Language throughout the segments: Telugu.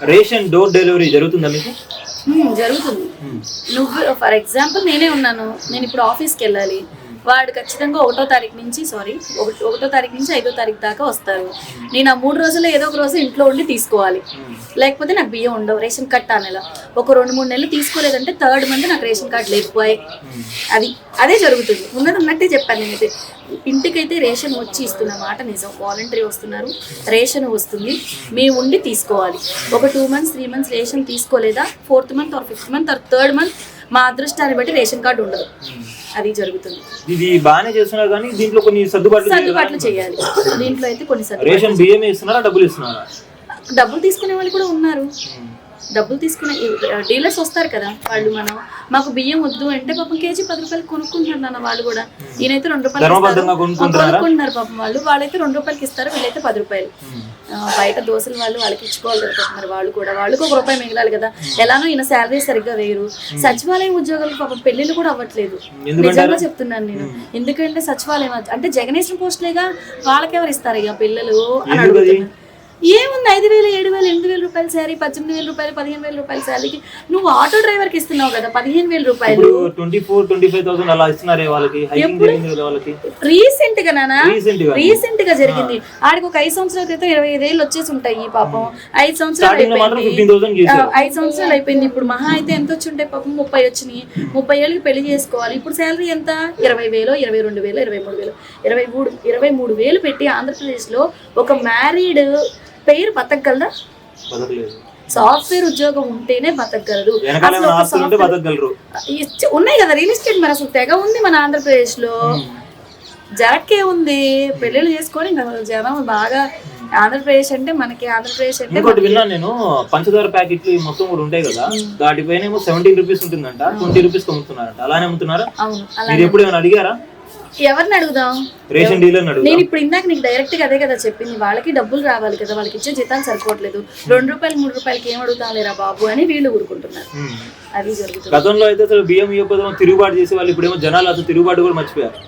రేషన్ డోర్ డెలివరీ జరుగుతుందా మీకు? జరుగుతుంది. నువ్వు ఫర్ ఎగ్జాంపుల్ నేనే ఉన్నాను. నేను ఇప్పుడు ఆఫీస్కి వెళ్ళాలి. వాడు ఖచ్చితంగా ఒకటో తారీఖు నుంచి సారీ ఒకటో తారీఖు నుంచి ఐదో తారీఖు దాకా వస్తారు. నేను ఆ మూడు రోజుల్లో ఏదో ఒక రోజు ఇంట్లో ఉండి తీసుకోవాలి. లేకపోతే నాకు బియ్యం ఉండవు రేషన్ కార్డ్ ఆ నెల. ఒక రెండు మూడు నెలలు తీసుకోలేదంటే థర్డ్ మంత్ నాకు రేషన్ కార్డు లేకపోయాయి అది అదే జరుగుతుంది. ఉన్నది ఉన్నట్టే చెప్పాను నేనైతే. ఇంటికైతే రేషన్ వచ్చి ఇస్తున్న మాట నిజం. వాలంటరీ వస్తున్నారు రేషన్ వస్తుంది. మేము ఉండి తీసుకోవాలి. ఒక two months three months ration తీసుకోలేదా? Fourth month or fifth month or third month? మా అదృష్టాన్ని బట్టి రేషన్ కార్డు ఉండదు. అది జరుగుతుంది. ఇది బాగానే చేస్తున్నారు కానీ దీంట్లో కొన్ని సర్దుబాట్లు. సర్దుబాట్లు చేయాలి. దీంట్లో అయితే కొన్ని సర్దుబాట్లు రేషన్ బియ్యం ఇస్తున్నారా డబ్బులు ఇస్తున్నారా? డబ్బులు తీసుకునే వాళ్ళు కూడా ఉన్నారు. డబ్బులు తీసుకునే డీలర్స్ వస్తారు కదా వాళ్ళు మనం. మాకు బియ్యం వద్దు అంటే పాపం కేజీ పది రూపాయలు కొనుక్కుంటున్నారు నాన్న వాళ్ళు కూడా. ఈయనైతే రెండు రూపాయలు. కొనుక్కుంటున్నారా? పాపం వాళ్ళు. వాళ్ళైతే రెండు రూపాయలకి ఇస్తారు వీళ్ళైతే పది రూపాయలు. బయట దోశలు వాళ్ళు వాళ్ళకి ఇచ్చుకోవాలి మరి వాళ్ళు కూడా. వాళ్ళకి ఒక రూపాయి మిగలాలి కదా. ఎలానో ఈయన శాలరీ సరిగ్గా వేరు సచివాలయం ఉద్యోగాలకు పాపం పెళ్ళిళ్ళు కూడా అవ్వట్లేదు? నిజంగా చెప్తున్నాను నేను. ఎందుకంటే సచివాలయం అంటే జగనేశ్వరం పోస్టులేగా వాళ్ళకెవరు ఇస్తారు ఇక పిల్లలు అని? అడుగుతున్నారు ఏముంది ఐదు వేలు ఏడు వేలు ఎనిమిది వేల రూపాయల శారీ పద్దెనిమిది వేల రూపాయలు పదిహేను వేల రూపాయల శారీకి? నువ్వు ఆటో డ్రైవర్కి ఇస్తున్నావు కదా పదిహేను వేల రూపాయలు. Twenty four twenty five thousand అలా ఇస్తున్నారే వాళ్ళకి రీసెంట్గా నానా? రీసెంట్గా జరిగింది. ఆడికి ఒక ఐదు సంవత్సరాల క్రితం ఇరవై ఐదేళ్ళు వచ్చేసి ఉంటాయి ఈ పాపం. ఐదు సంవత్సరాలు అయిపోయింది. ఐదు సంవత్సరాలు అయిపోయింది. ఇప్పుడు మహా అయితే ఎంత వచ్చి ఉంటాయి పాపం? ముప్పై వచ్చినాయి. ముప్పై ఏళ్ళకి పెళ్ళి చేసుకోవాలి. ఇప్పుడు శాలరీ ఎంత? ఇరవై వేలు ఇరవై రెండు వేలు ఇరవై మూడు వేలు. ఇరవై మూడు ఇరవై మూడు వేలు పెట్టి ఆంధ్రప్రదేశ్లో ఒక మ్యారీడ్ పేరు బతకలేదు. సాఫ్ట్వేర్ ఉద్యోగం ఉంటేనే బతకగలరు. ఉన్నాయి కదా రియల్ ఎస్టేట్ మరి అసలు తెగ ఉంది మన ఆంధ్రప్రదేశ్లో జరక్కే ఉంది. పెళ్ళిళ్ళు చేసుకొని జనం బాగా ఆంధ్రప్రదేశ్ అంటే మనకి ఆంధ్రప్రదేశ్ అంటే ఇంకోటి విన్నాను నేను పంచదార ప్యాకెట్లు మొత్తం కూడా ఉంటాయి కదా దాటిపైన ఏమో సెవెంటీన్ రూపీస్ ఉంటుందంట ట్వంటీ రూపీస్ అమ్ముతున్నారంట. అలానే అమ్ముతున్నారా? మీరు ఎప్పుడు ఏమైనా అడిగారా? ఎవరిని అడుగుదాం? రేషన్ డీలర్ అడుగు నేను ఇప్పుడు ఇందాక నీకు డైరెక్ట్గా అదే కదా చెప్పింది. వాళ్ళకి డబ్బులు రావాలి కదా వాళ్ళకి ఇచ్చే జీతాలు సరిపోవట్లేదు. రెండు రూపాయలు మూడు రూపాయలకి ఏం అడుగుతాం లేరా బాబు అని వీళ్ళు ఊరుకుంటున్నారు. అది జరుగుతుంది. గతంలో అయితే అసలు బియ్యం ఇవ్వకపోతే తిరుగుబాటు చేసే వాళ్ళు ఇప్పుడేమో జనాలు అసలు తిరుగుబాటు కూడా మర్చిపోయారు.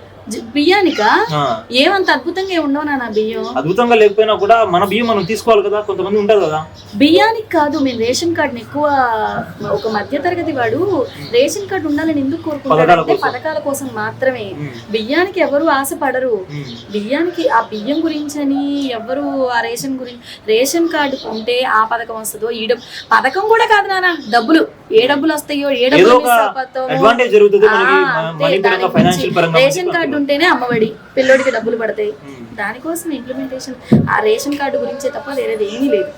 బియ్యానికా? ఏమంత అద్భుతంగా ఏం ఉండవు నా బియ్యం? అద్భుతంగా లేకపోయినా కూడా మన బియ్యం మనం తీసుకోవాలి కదా కొంతమంది ఉంటారు కదా. బియ్యానికి కాదు మేము రేషన్ కార్డుని ఎక్కువ ఒక మధ్య తరగతి వాడు రేషన్ కార్డు ఉండాలని ఎందుకు కోరుకుంటాడు? అంటే పథకాల కోసం మాత్రమే. బియ్యానికి ఎవరు ఆశపడరు. బియ్యానికి ఆ బియ్యం గురించని ఎవరు ఆ రేషన్ గురించి రేషన్ కార్డు ఉంటే ఆ పథకం వస్తుందో ఈ పథకం కూడా కాదు నాన్న డబ్బులు. ఏ డబ్బులు వస్తాయో ఏ డబ్బులు రేషన్ కార్డు ఉంటేనే అమ్మఒడి పిల్లోడికి డబ్బులు పడతాయి. దానికోసం ఇంప్లిమెంటేషన్ ఆ రేషన్ కార్డు గురించే తప్ప వేరేది ఏమీ లేదు.